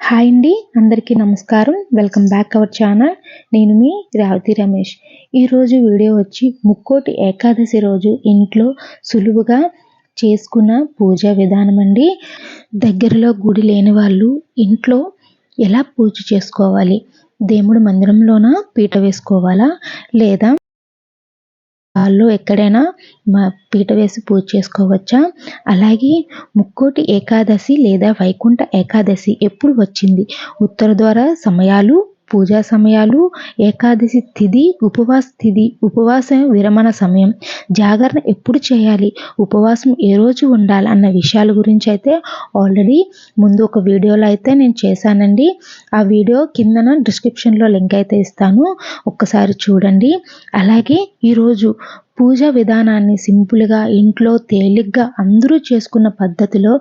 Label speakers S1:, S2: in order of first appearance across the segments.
S1: Hi అండి అందరికీ నమస్కారం. Welcome back our channel. నేను మీ రావతి రమేష్. ఈరోజు వీడియో వచ్చి ముక్కోటి ఏకాదశి రోజు ఇంట్లో సులువుగా చేసుకున్న పూజా విధానం అండి. దగ్గరలో గుడి లేని వాళ్ళు ఇంట్లో ఎలా పూజ చేసుకోవాలి? దేవుడి మందిరంలోన? పీట వేసుకోవాలా? లేదా వాళ్ళు ఎక్కడైనా మా పీట వేసి పూజ చేసుకోవచ్చా? అలాగే ముక్కోటి ఏకాదశి లేదా వైకుంఠ ఏకాదశి ఎప్పుడు వచ్చింది? ఉత్తర ద్వారా సమయాలు పూజా సమయాలు ఏకాదశి తిథి ఉపవాస తిథి ఉపవాసం విరమణ సమయం. జాగరణ ఎప్పుడు చేయాలి? ఉపవాసం ఏ రోజు ఉండాలి? అన్న విషయాల గురించి అయితే ఆల్రెడీ ముందు ఒక వీడియోలో అయితే నేను చేశానండి. ఆ వీడియో కిందన డిస్క్రిప్షన్లో లింక్ అయితే ఇస్తాను. ఒక్కసారి చూడండి. అలాగే ఈరోజు పూజ విధానాన్ని సింపుల్గా ఇంట్లో తేలిగ్గా అందరూ చేసుకున్న పద్ధతిలో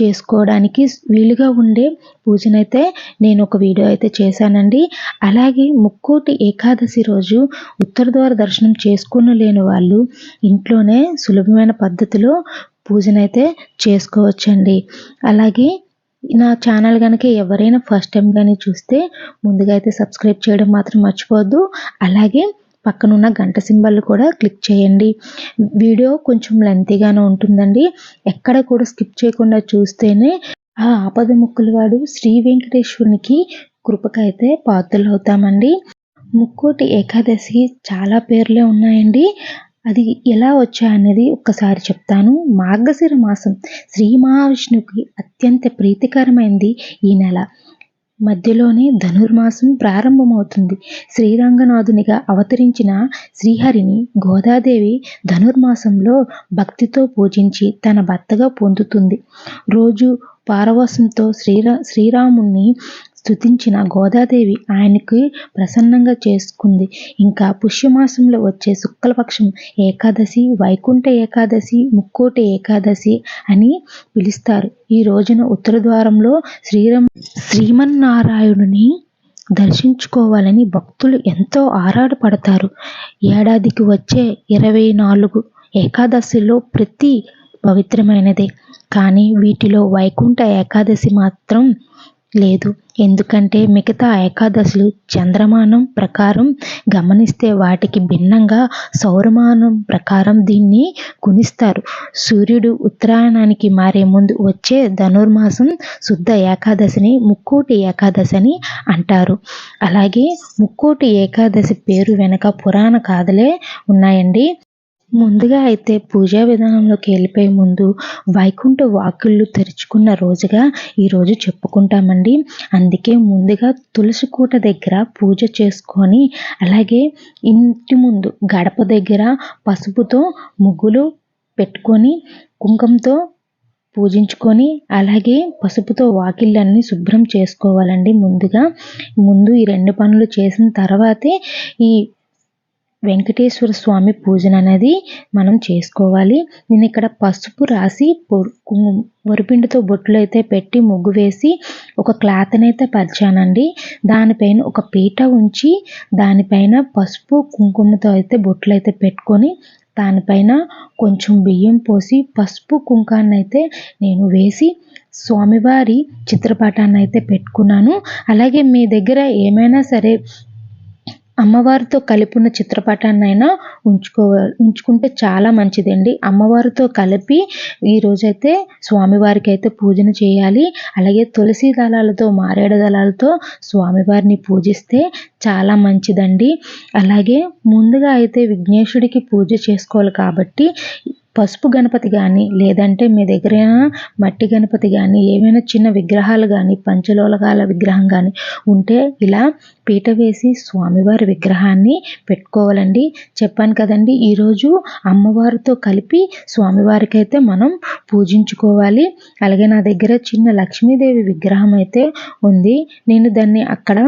S1: చేసుకోవడానికి వీలుగా ఉండే పూజనైతే నేను ఒక వీడియో అయితే చేశానండి. అలాగే ముక్కోటి ఏకాదశి రోజు ఉత్తర ద్వార దర్శనం చేసుకుని లేని వాళ్ళు ఇంట్లోనే సులభమైన పద్ధతిలో పూజనైతే చేసుకోవచ్చండి. అలాగే నా ఛానల్ కనుక ఎవరైనా ఫస్ట్ టైం కానీ చూస్తే ముందుగా అయితే సబ్స్క్రైబ్ చేయడం మాత్రం మర్చిపోవద్దు. అలాగే పక్కనున్న గంట సింబల్ కూడా క్లిక్ చేయండి. వీడియో కొంచెం లెంతీగానే ఉంటుందండి. ఎక్కడ కూడా స్కిప్ చేయకుండా చూస్తేనే ఆ ఆపద ముక్కులు వాడు శ్రీ వెంకటేశ్వరునికి కృపకైతే పాత్రలు అవుతామండి ముక్కోటి ఏకాదశి చాలా పేర్లే ఉన్నాయండి. అది ఎలా వచ్చాయనేది ఒక్కసారి చెప్తాను. మార్గశిర మాసం శ్రీ మహావిష్ణువుకి అత్యంత ప్రీతికరమైంది ఈ నెల. మధ్యలోనే ధనుర్మాసం ప్రారంభమవుతుంది. శ్రీరంగనాథునిగా అవతరించిన శ్రీహరిని గోదాదేవి ధనుర్మాసంలో భక్తితో పూజించి తన భర్తగా పొందుతుంది. రోజు పారవశంతో శ్రీరా శ్రీరాముణ్ణి స్తుతించిన గోదాదేవి ఆయనకి ప్రసన్నంగా చేసుకుంది. ఇంకా పుష్యమాసంలో వచ్చే శుక్లపక్షం ఏకాదశి వైకుంఠ ఏకాదశి ముక్కోటి ఏకాదశి అని పిలుస్తారు. ఈ రోజున ఉత్తర ద్వారంలో శ్రీరం శ్రీమన్నారాయణుని దర్శించుకోవాలని భక్తులు ఎంతో ఆరాటపడతారు. ఏడాదికి వచ్చే ఇరవై నాలుగు ఏకాదశిలో ప్రతి పవిత్రమైనదే. కానీ వీటిలో వైకుంఠ ఏకాదశి మాత్రం లేదు. ఎందుకంటే మిగతా ఏకాదశులు చంద్రమానం ప్రకారం గమనిస్తే వాటికి భిన్నంగా సౌరమానం ప్రకారం దీన్ని గుణిస్తారు. సూర్యుడు ఉత్తరాయణానికి మారే ముందు వచ్చే ధనుర్మాసం శుద్ధ ఏకాదశిని ముక్కోటి ఏకాదశి అని అంటారు. అలాగే ముక్కోటి ఏకాదశి పేరు వెనక పురాణ కాదలే ఉన్నాయండి. ముందుగా అయితే పూజా విధానంలోకి వెళ్ళిపోయే ముందు వైకుంఠ వాకిళ్ళు తెరుచుకున్న రోజుగా ఈరోజు చెప్పుకుంటామండి. అందుకే ముందుగా తులసి కూట దగ్గర పూజ చేసుకొని అలాగే ఇంటి ముందు గడప దగ్గర పసుపుతో ముగ్గులు పెట్టుకొని కుంకుమతో పూజించుకొని అలాగే పసుపుతో వాకిళ్ళన్నీ శుభ్రం చేసుకోవాలండి ముందుగా. ముందు ఈ రెండు పనులు చేసిన తర్వాతే ఈ వెంకటేశ్వర స్వామి పూజన అనేది మనం చేసుకోవాలి. నేను ఇక్కడ పసుపు రాసి వరిపిండితో బొట్లు అయితే పెట్టి ముగ్గు వేసి ఒక క్లాత్ని అయితే పరిచానండి. దానిపైన ఒక పీట ఉంచి దానిపైన పసుపు కుంకుమతో అయితే బొట్లు అయితే పెట్టుకొని దానిపైన కొంచెం బియ్యం పోసి పసుపు కుంకాన్ని అయితే నేను వేసి స్వామివారి చిత్రపటాన్ని అయితే పెట్టుకున్నాను. అలాగే మీ దగ్గర ఏమైనా సరే అమ్మవారితో కలిపి ఉన్న చిత్రపటాన్నైనా ఉంచుకోవాలి ఉంచుకుంటే చాలా మంచిదండి. అమ్మవారితో కలిపి ఈరోజైతే స్వామివారికి అయితే పూజన చేయాలి. అలాగే తులసి దళాలతో మారేడు దళాలతో స్వామివారిని పూజిస్తే చాలా మంచిదండి. అలాగే ముందుగా అయితే విఘ్నేశుడికి పూజ చేసుకోవాలి కాబట్టి పసుపు గణపతి కానీ లేదంటే మీ దగ్గర మట్టి గణపతి కానీ ఏమైనా చిన్న విగ్రహాలు కానీ పంచలోలకాల విగ్రహం కానీ ఉంటే ఇలా పీట వేసి స్వామివారి విగ్రహాన్ని పెట్టుకోవాలండి. చెప్పాను కదండి ఈరోజు అమ్మవారితో కలిపి స్వామివారికి అయితే మనం పూజించుకోవాలి. అలాగే నా దగ్గర చిన్న లక్ష్మీదేవి విగ్రహం అయితే ఉంది. నేను దాన్ని అక్కడ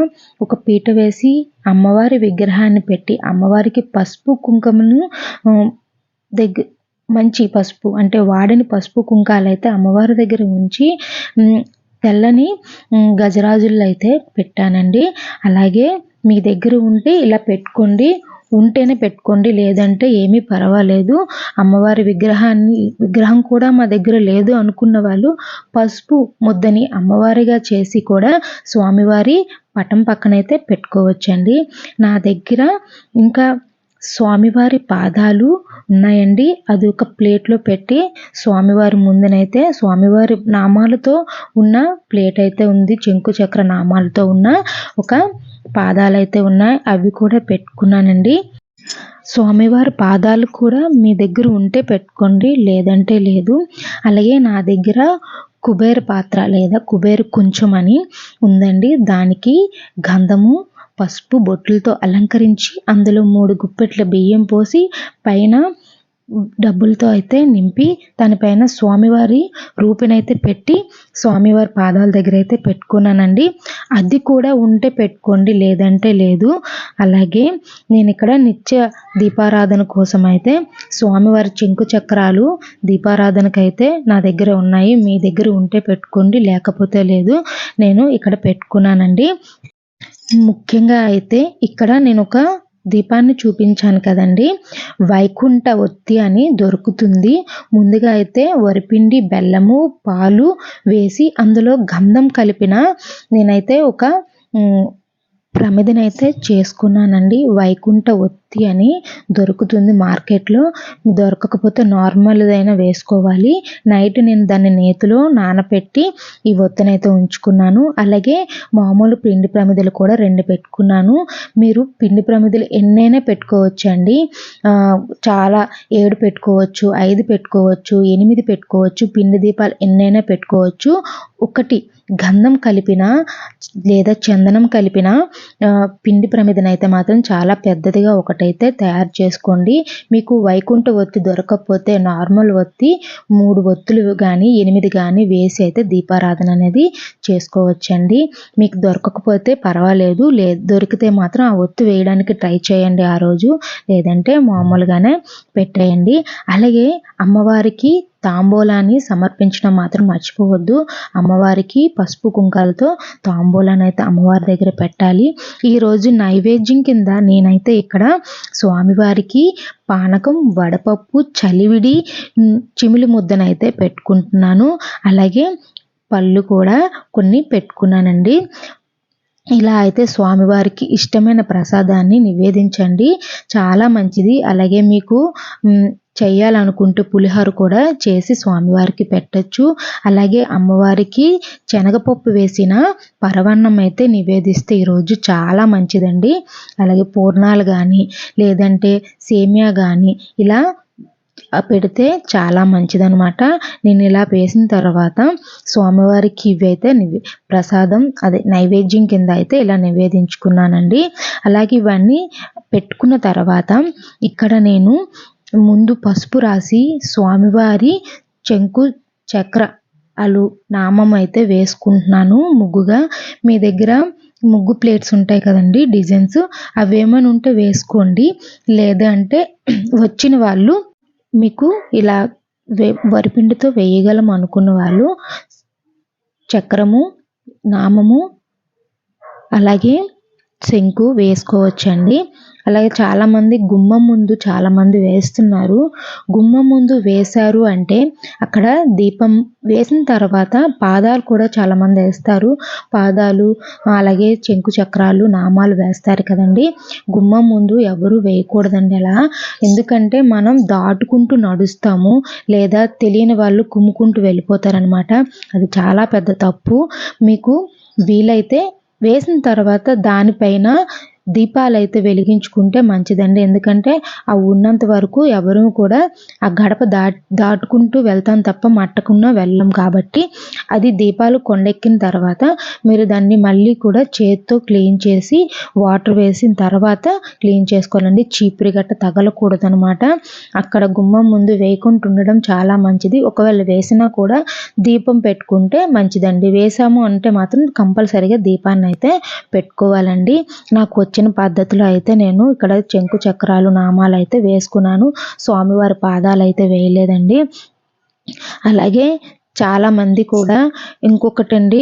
S1: ఒక పీట వేసి అమ్మవారి విగ్రహాన్ని పెట్టి అమ్మవారికి పసుపు కుంకుమను దగ్గర మంచి పసుపు అంటే వాడని పసుపు కుంకాలు అయితే అమ్మవారి దగ్గర ఉంచి తెల్లని గజరాజుల్లో అయితే పెట్టానండి. అలాగే మీ దగ్గర ఉంటే ఇలా పెట్టుకోండి ఉంటేనే పెట్టుకోండి లేదంటే ఏమీ పర్వాలేదు. అమ్మవారి విగ్రహాన్ని విగ్రహం కూడా మా దగ్గర లేదు అనుకున్న వాళ్ళు పసుపు ముద్దని అమ్మవారిగా చేసి కూడా స్వామివారి పటం పక్కనైతే పెట్టుకోవచ్చండి. నా దగ్గర ఇంకా స్వామివారి పాదాలు ఉన్నాయండి. అది ఒక ప్లేట్లో పెట్టి స్వామివారి ముందునైతే స్వామివారి నామాలతో ఉన్న ప్లేట్ అయితే ఉంది. చెంకు చక్ర నామాలతో ఉన్న ఒక పాదాలు అయితే ఉన్నాయి. అవి కూడా పెట్టుకున్నానండి. స్వామివారి పాదాలు కూడా మీ దగ్గర ఉంటే పెట్టుకోండి. లేదంటే లేదు. అలాగే నా దగ్గర కుబేర పాత్ర లేదా కుబేర కొంచెం అని ఉందండి. దానికి గంధము పసుపు బొట్లతో అలంకరించి అందులో మూడు గుప్పెట్ల బియ్యం పోసి పైన డబ్బులతో అయితే నింపి దానిపైన స్వామివారి రూపినైతే పెట్టి స్వామివారి పాదాల దగ్గర అయితే పెట్టుకున్నానండి. అది కూడా ఉంటే పెట్టుకోండి లేదంటే లేదు. అలాగే నేను ఇక్కడ నిత్య దీపారాధన కోసం అయితే స్వామివారి చెంకు చక్రాలు దీపారాధనకైతే నా దగ్గర ఉన్నాయి. మీ దగ్గర ఉంటే పెట్టుకోండి లేకపోతే లేదు. నేను ఇక్కడ పెట్టుకున్నానండి. ముఖ్యంగా అయితే ఇక్కడ నేను ఒక దీపాన్ని చూపించాను కదండి. వైకుంఠ ఒత్తి అని దొరుకుతుంది. ముందుగా అయితే వరిపిండి బెల్లము పాలు వేసి అందులో గంధం కలిపిన నేనైతే ఒక ప్రమిదనైతే చేసుకున్నానండి. వైకుంఠ ఒత్తి అని దొరుకుతుంది మార్కెట్లో. దొరకకపోతే నార్మల్దైనా వేసుకోవాలి. నైట్ నేను దాన్ని నేతిలో నానపెట్టి ఈ ఒత్తినైతే ఉంచుకున్నాను. అలాగే మామూలు పిండి ప్రమిదలు కూడా రెండు పెట్టుకున్నాను. మీరు పిండి ప్రమిదలు ఎన్నైనా పెట్టుకోవచ్చండి. చాలా ఏడు పెట్టుకోవచ్చు ఐదు పెట్టుకోవచ్చు ఎనిమిది పెట్టుకోవచ్చు పిండి దీపాలు ఎన్నైనా పెట్టుకోవచ్చు. ఒకటి గంధం కలిపిన లేదా చందనం కలిపిన పిండి ప్రమిదనైతే మాత్రం చాలా పెద్దదిగా ఒకటైతే తయారు చేసుకోండి. మీకు వైకుంఠ ఒత్తి దొరకకపోతే నార్మల్ ఒత్తి మూడు ఒత్తులు కానీ ఎనిమిది కానీ వేసి అయితే దీపారాధన అనేది చేసుకోవచ్చండి. మీకు దొరకకపోతే పర్వాలేదు. లే దొరికితే మాత్రం ఆ ఒత్తి వేయడానికి ట్రై చేయండి ఆ రోజు. లేదంటే మామూలుగానే పెట్టేయండి. అలాగే అమ్మవారికి తాంబూలాన్ని సమర్పించడం మాత్రం మర్చిపోవద్దు. అమ్మవారికి పసుపు కుంకాలతో తాంబూలాన్ని అయితే అమ్మవారి దగ్గర పెట్టాలి. ఈరోజు నైవేద్యం కింద నేనైతే ఇక్కడ స్వామివారికి పానకం వడపప్పు చలివిడి చిమిలి ముద్దనైతే పెట్టుకుంటున్నాను. అలాగే పళ్ళు కూడా కొన్ని పెట్టుకున్నానండి. ఇలా అయితే స్వామివారికి ఇష్టమైన ప్రసాదాన్ని నివేదించండి. చాలా మంచిది. అలాగే మీకు చేయాలనుకుంటే పులిహోర కూడా చేసి స్వామివారికి పెట్టచ్చు. అలాగే అమ్మవారికి శనగపప్పు వేసిన పరవన్నం అయితే నివేదిస్తే ఈరోజు చాలా మంచిదండి. అలాగే పూర్ణాలు కానీ లేదంటే సేమియా కానీ ఇలా పెడితే చాలా మంచిదనమాట నేను ఇలా వేసిన తర్వాత స్వామివారికి ఇవి అయితే ప్రసాదం అదే నైవేద్యం కింద అయితే ఇలా నివేదించుకున్నానండి. అలాగే ఇవన్నీ పెట్టుకున్న తర్వాత ఇక్కడ నేను ముందు పసుపు రాసి స్వామివారి చెంకు చక్ర అలు నామం అయితే వేసుకుంటున్నాను ముగ్గుగా. మీ దగ్గర ముగ్గు ప్లేట్స్ ఉంటాయి కదండి డిజైన్స్. అవేమైనా ఉంటే వేసుకోండి. లేదంటే వచ్చిన వాళ్ళు మీకు ఇలా వే వరిపిండితో వేయగలం అనుకున్న వాళ్ళు చక్రము నామము అలాగే శంకు వేసుకోవచ్చండి. అలాగే చాలామంది గుమ్మం ముందు చాలామంది వేస్తున్నారు. గుమ్మం ముందు వేశారు అంటే అక్కడ దీపం వేసిన తర్వాత పాదాలు కూడా చాలామంది వేస్తారు. పాదాలు అలాగే చెంకు చక్రాలు నామాలు వేస్తారు కదండి. గుమ్మం ముందు ఎవరు వేయకూడదండి అలా. ఎందుకంటే మనం దాటుకుంటూ నడుస్తాము లేదా తెలియని వాళ్ళు కుమ్ముకుంటూ వెళ్ళిపోతారనమాట అది చాలా పెద్ద తప్పు. మీకు వీలైతే వేసిన తర్వాత దానిపైన దీపాలు అయితే వెలిగించుకుంటే మంచిదండి. ఎందుకంటే ఆ ఉన్నంత వరకు ఎవరు కూడా ఆ గడప దాట్ దాటుకుంటూ వెళ్తాం తప్ప మట్టకుండా వెళ్ళం కాబట్టి అది దీపాలు కొండెక్కిన తర్వాత మీరు దాన్ని మళ్ళీ కూడా చేతితో క్లీన్ చేసి వాటర్ వేసిన తర్వాత క్లీన్ చేసుకోవాలండి. చీపురి గట్ట తగలకూడదు అనమాట అక్కడ గుమ్మం ముందు వేయకుండా ఉండడం చాలా మంచిది. ఒకవేళ వేసినా కూడా దీపం పెట్టుకుంటే మంచిదండి. వేసాము అంటే మాత్రం కంపల్సరిగా దీపాన్ని అయితే పెట్టుకోవాలండి. నాకు వచ్చి వచ్చిన పద్ధతిలో అయితే నేను ఇక్కడ చెంకు చక్రాలు నామాలు అయితే వేసుకున్నాను. స్వామివారి పాదాలు అయితే వేయలేదండి. అలాగే చాలామంది కూడా ఇంకొకటండి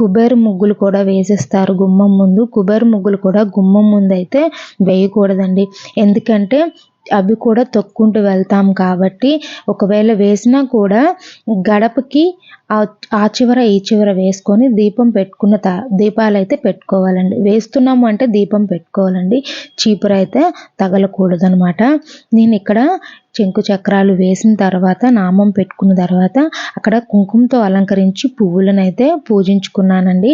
S1: కుబేర ముగ్గులు కూడా వేసేస్తారు గుమ్మం ముందు. కుబేర ముగ్గులు కూడా గుమ్మం ముందు అయితే వేయకూడదండి. ఎందుకంటే అవి కూడా తొక్కుంటూ వెళ్తాం కాబట్టి ఒకవేళ వేసినా కూడా గడపకి ఆ చివర ఈ చివర వేసుకొని దీపం పెట్టుకున్న త దీపాలు అయితే పెట్టుకోవాలండి. వేస్తున్నాము అంటే దీపం పెట్టుకోవాలండి. చీపురు అయితే తగలకూడదు అనమాట నేను ఇక్కడ చెంకు చక్రాలు వేసిన తర్వాత నామం పెట్టుకున్న తర్వాత అక్కడ కుంకుమతో అలంకరించి పువ్వులను అయితే పూజించుకున్నానండి.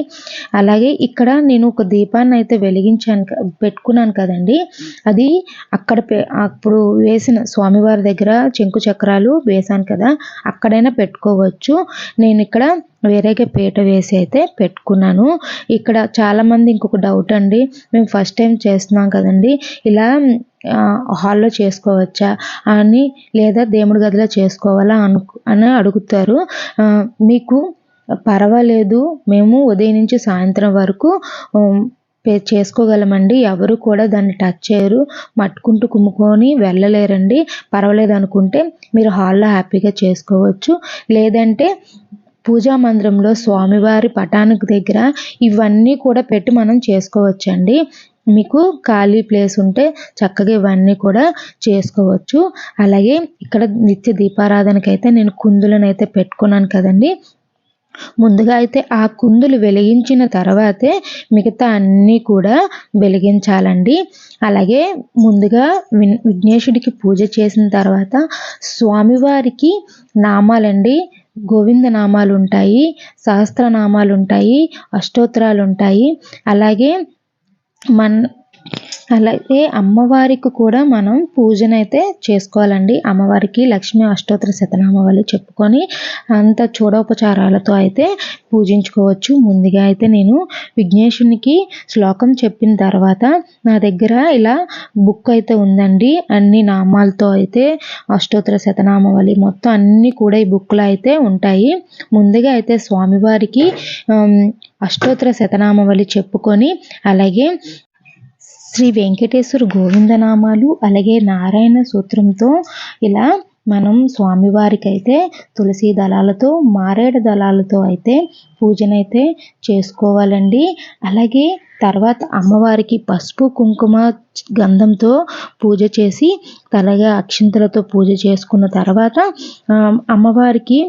S1: అలాగే ఇక్కడ నేను ఒక దీపాన్ని అయితే వెలిగించాను పెట్టుకున్నాను కదండి. అది అక్కడ అప్పుడు వేసిన స్వామివారి దగ్గర చెంకు చక్రాలు వేశాను కదా అక్కడైనా పెట్టుకోవచ్చు. నేను ఇక్కడ వేరేగా పీట వేసి అయితే పెట్టుకున్నాను. ఇక్కడ చాలామంది ఇంకొక డౌట్ అండి. మేము ఫస్ట్ టైం చేస్తున్నాం కదండి. ఇలా హాల్లో చేసుకోవచ్చా అని లేదా దేవుడి గదిలో చేసుకోవాలా అను అని అడుగుతారు. మీకు పర్వాలేదు మేము ఉదయం నుంచి సాయంత్రం వరకు చేసుకోగలమండి. ఎవరు కూడా దాన్ని టచ్ చేయరు. మట్టుకుంటూ కుమ్ముకొని వెళ్ళలేరండి. పర్వాలేదు అనుకుంటే మీరు హాల్లో హ్యాపీగా చేసుకోవచ్చు. లేదంటే పూజా మందిరంలో స్వామివారి పటానికి దగ్గర ఇవన్నీ కూడా పెట్టి మనం చేసుకోవచ్చండి. మీకు ఖాళీ ప్లేస్ ఉంటే చక్కగా ఇవన్నీ కూడా చేసుకోవచ్చు. అలాగే ఇక్కడ నిత్య దీపారాధనకి అయితే నేను కుందులను అయితే పెట్టుకున్నాను కదండి. ముందుగా అయితే ఆ కుందులు వెలిగించిన తర్వాతే మిగతా అన్నీ కూడా వెలిగించాలండి. అలాగే ముందుగా విఘ్నేశుడికి పూజ చేసిన తర్వాత స్వామివారికి నామాలండి. గోవింద నామాలు ఉంటాయి సహస్రనామాలు ఉంటాయి అష్టోత్తరాలు ఉంటాయి అలాగే మన అలాగే అమ్మవారికి కూడా మనం పూజనైతే చేసుకోవాలండి. అమ్మవారికి లక్ష్మీ అష్టోత్తర శతనామావళి చెప్పుకొని అంత చూడోపచారాలతో అయితే పూజించుకోవచ్చు. ముందుగా అయితే నేను విఘ్నేశునికి శ్లోకం చెప్పిన తర్వాత నా దగ్గర ఇలా బుక్ అయితే ఉందండి. అన్ని నామాలతో అయితే అష్టోత్తర శతనామావళి మొత్తం అన్నీ కూడా ఈ బుక్లో అయితే ఉంటాయి. ముందుగా అయితే స్వామివారికి అష్టోత్తర శతనామావళి చెప్పుకొని అలాగే శ్రీ వెంకటేశ్వర గోవిందనామాలు అలాగే నారాయణ సూత్రంతో ఇలా మనం స్వామివారికి అయితే తులసి దళాలతో మారేడు దళాలతో అయితే పూజనైతే చేసుకోవాలండి. అలాగే తర్వాత అమ్మవారికి పసుపు కుంకుమ గంధంతో పూజ చేసి తలగా అక్షింతలతో పూజ చేసుకున్న తర్వాత అమ్మవారికి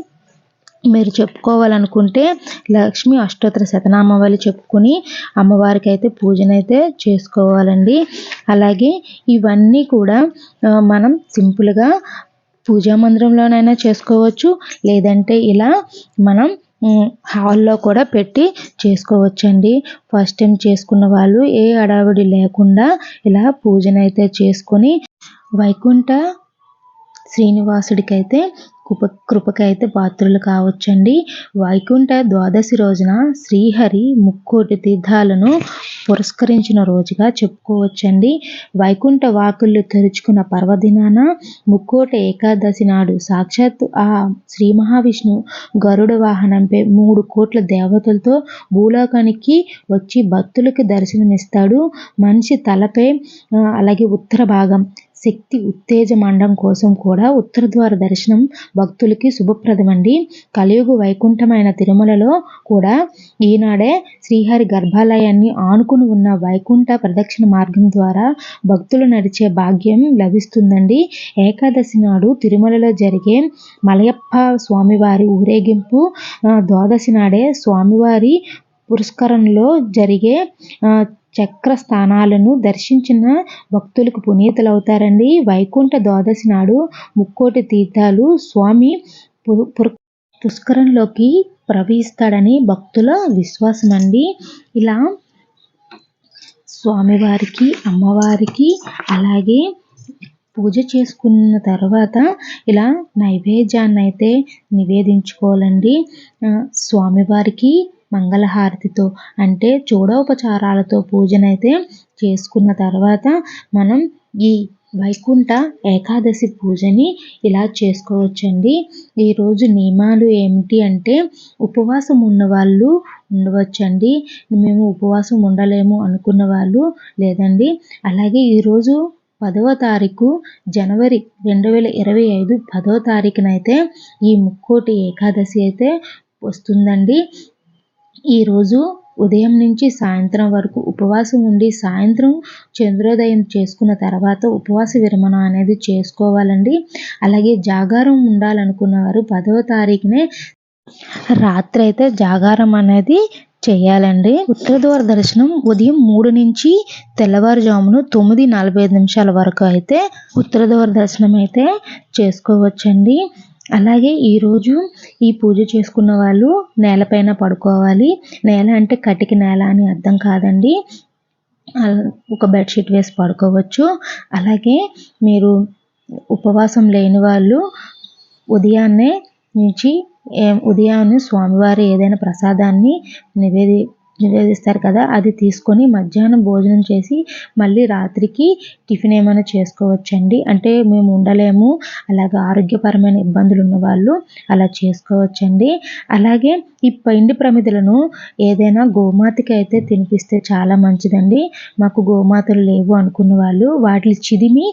S1: మీరు చెప్పుకోవాలనుకుంటే లక్ష్మి అష్టోత్తర శతనామావళి చెప్పుకొని అమ్మవారికి అయితే పూజనైతే చేసుకోవాలండి. అలాగే ఇవన్నీ కూడా మనం సింపుల్గా పూజా మందిరంలోనైనా చేసుకోవచ్చు. లేదంటే ఇలా మనం హాల్లో కూడా పెట్టి చేసుకోవచ్చండి. ఫస్ట్ టైం చేసుకున్న వాళ్ళు ఏ అడావిడి లేకుండా ఇలా పూజనైతే చేసుకొని వైకుంఠ శ్రీనివాసుడికైతే కృప కృపకైతే పాత్రులు కావచ్చండి. వైకుంఠ ద్వాదశి రోజున శ్రీహరి ముక్కోటి తీర్థాలను పురస్కరించిన రోజుగా చెప్పుకోవచ్చండి. వైకుంఠ వాకుళ్ళు తెరుచుకున్న పర్వదినాన ముక్కోట ఏకాదశి నాడు సాక్షాత్తు ఆ శ్రీ మహావిష్ణు గరుడ వాహనంపై మూడు కోట్ల దేవతలతో భూలోకానికి వచ్చి భక్తులకి దర్శనమిస్తాడు. మనిషి తలపై అలాగే ఉత్తర భాగం శక్తి ఉత్తేజమండం కోసం కూడా ఉత్తర ద్వార దర్శనం భక్తులకి శుభప్రదమండి. కలియుగ వైకుంఠమైన తిరుమలలో కూడా ఈనాడే శ్రీహరి గర్భాలయాన్ని ఆనుకుని ఉన్న వైకుంఠ ప్రదక్షిణ మార్గం ద్వారా భక్తులు నడిచే భాగ్యం లభిస్తుందండి. ఏకాదశి నాడు తిరుమలలో జరిగే మలయప్ప స్వామివారి ఊరేగింపు ద్వాదశి నాడే స్వామివారి పురస్కరంలో జరిగే చక్ర స్థానాలను దర్శించిన భక్తులకు పునీతులవుతారండి. వైకుంఠ ద్వాదశి నాడు ముక్కోటి తీర్థాలు స్వామి పుష్కరంలోకి ప్రవహిస్తాడని భక్తుల విశ్వాసం అండి ఇలా స్వామివారికి అమ్మవారికి అలాగే పూజ చేసుకున్న తర్వాత ఇలా నైవేద్యాన్ని అయితే నివేదించుకోవాలండి స్వామివారికి మంగళహారతితో అంటే చూడోపచారాలతో పూజనైతే చేసుకున్న తర్వాత మనం ఈ వైకుంఠ ఏకాదశి పూజని ఇలా చేసుకోవచ్చండి. ఈరోజు నియమాలు ఏమిటి అంటే ఉపవాసం ఉన్నవాళ్ళు ఉండవచ్చండి. మేము ఉపవాసం ఉండలేము అనుకున్న వాళ్ళు లేదండి. అలాగే ఈరోజు పదవ తారీఖు జనవరి రెండు వేల ఇరవై ఐదు పదవ తారీఖునైతే ఈ ముక్కోటి ఏకాదశి అయితే వస్తుందండి. ఈరోజు ఉదయం నుంచి సాయంత్రం వరకు ఉపవాసం ఉండి సాయంత్రం చంద్రోదయం చేసుకున్న తర్వాత ఉపవాస విరమణ అనేది చేసుకోవాలండి. అలాగే జాగారం ఉండాలనుకున్న వారు పదవ తారీఖునే రాత్రి అయితే జాగారం అనేది చేయాలండి. ఉత్తరద్వార దర్శనం ఉదయం మూడు నుంచి తెల్లవారుజామును తొమ్మిది నలభై ఐదు నిమిషాల వరకు అయితే ఉత్తరద్వార దర్శనం అయితే చేసుకోవచ్చండి. అలాగే ఈరోజు ఈ పూజ చేసుకున్న వాళ్ళు నేలపైన పడుకోవాలి. నేల అంటే కటిక నేల అని అర్థం కాదండి. ఒక బెడ్షీట్ వేసి పడుకోవచ్చు. అలాగే మీరు ఉపవాసం లేని వాళ్ళు ఉదయాన్నే నుంచి ఉదయాన్నే స్వామివారి ఏదైనా ప్రసాదాన్ని నివేది నివేదిస్తారు కదా అది తీసుకొని మధ్యాహ్నం భోజనం చేసి మళ్ళీ రాత్రికి టిఫిన్ ఏమైనా చేసుకోవచ్చండి. అంటే మేము ఉండలేము అలాగే ఆరోగ్యపరమైన ఇబ్బందులు ఉన్నవాళ్ళు అలా చేసుకోవచ్చండి. అలాగే ఈ పిండి ప్రమిదలను ఏదైనా గోమాతకి అయితే తినిపిస్తే చాలా మంచిదండి. మాకు గోమాతలు లేవు అనుకున్న వాళ్ళు వాటిని చిదిమి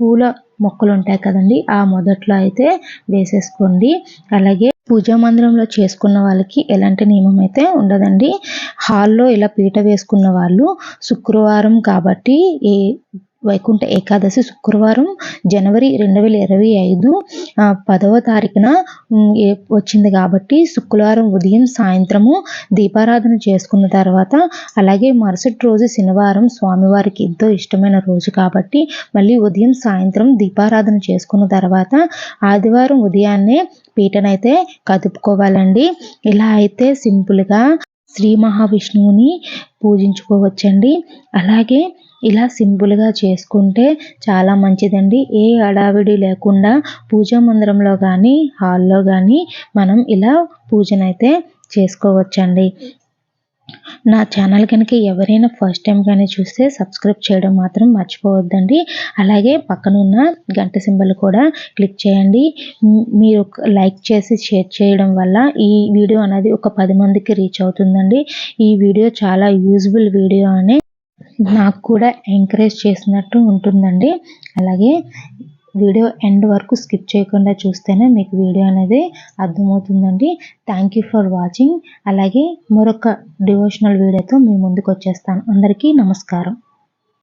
S1: పూల మొక్కలు ఉంటాయి కదండి ఆ మొదట్లో అయితే వేసేసుకోండి. అలాగే పూజా మందిరంలో చేసుకున్న వాళ్ళకి ఎలాంటి నియమం అయితే ఉండదండి. హాల్లో ఇలా పీట వేసుకున్న వాళ్ళు శుక్రవారం కాబట్టి ఏ వైకుంఠ ఏకాదశి శుక్రవారం జనవరి రెండు వేల ఇరవై ఐదు పదవ తారీఖున వచ్చింది కాబట్టి శుక్రవారం ఉదయం సాయంత్రము దీపారాధన చేసుకున్న తర్వాత అలాగే మరుసటి రోజు శనివారం స్వామివారికి ఎంతో ఇష్టమైన రోజు కాబట్టి మళ్ళీ ఉదయం సాయంత్రం దీపారాధన చేసుకున్న తర్వాత ఆదివారం ఉదయాన్నే పీటనైతే కదుపుకోవాలండి. ఇలా అయితే సింపుల్గా శ్రీ మహావిష్ణువుని పూజించుకోవచ్చండి. అలాగే ఇలా సింపుల్గా చేసుకుంటే చాలా మంచిదండి. ఏ హడావిడి లేకుండా పూజా మందిరంలో కానీ హాల్లో కానీ మనం ఇలా పూజనైతే చేసుకోవచ్చండి. నా ఛానల్ కనుక ఎవరైనా ఫస్ట్ టైం కానీ చూస్తే సబ్స్క్రైబ్ చేయడం మాత్రం మర్చిపోవద్దండి. అలాగే పక్కనున్న గంట సింబల్ కూడా క్లిక్ చేయండి. మీరు లైక్ చేసి షేర్ చేయడం వల్ల ఈ వీడియో అనేది ఒక పది మందికి రీచ్ అవుతుందండి. ఈ వీడియో చాలా యూజ్ఫుల్ వీడియో అని నాకు కూడా ఎంకరేజ్ చేసినట్టు ఉంటుందండి. అలాగే వీడియో ఎండ్ వరకు స్కిప్ చేయకుండా చూస్తేనే మీకు వీడియో అనేది అర్థమవుతుందండి. థ్యాంక్ యూ ఫర్ వాచింగ్ అలాగే మరొక డివోషనల్ వీడియోతో మీ ముందుకు వచ్చేస్తాను. అందరికీ నమస్కారం.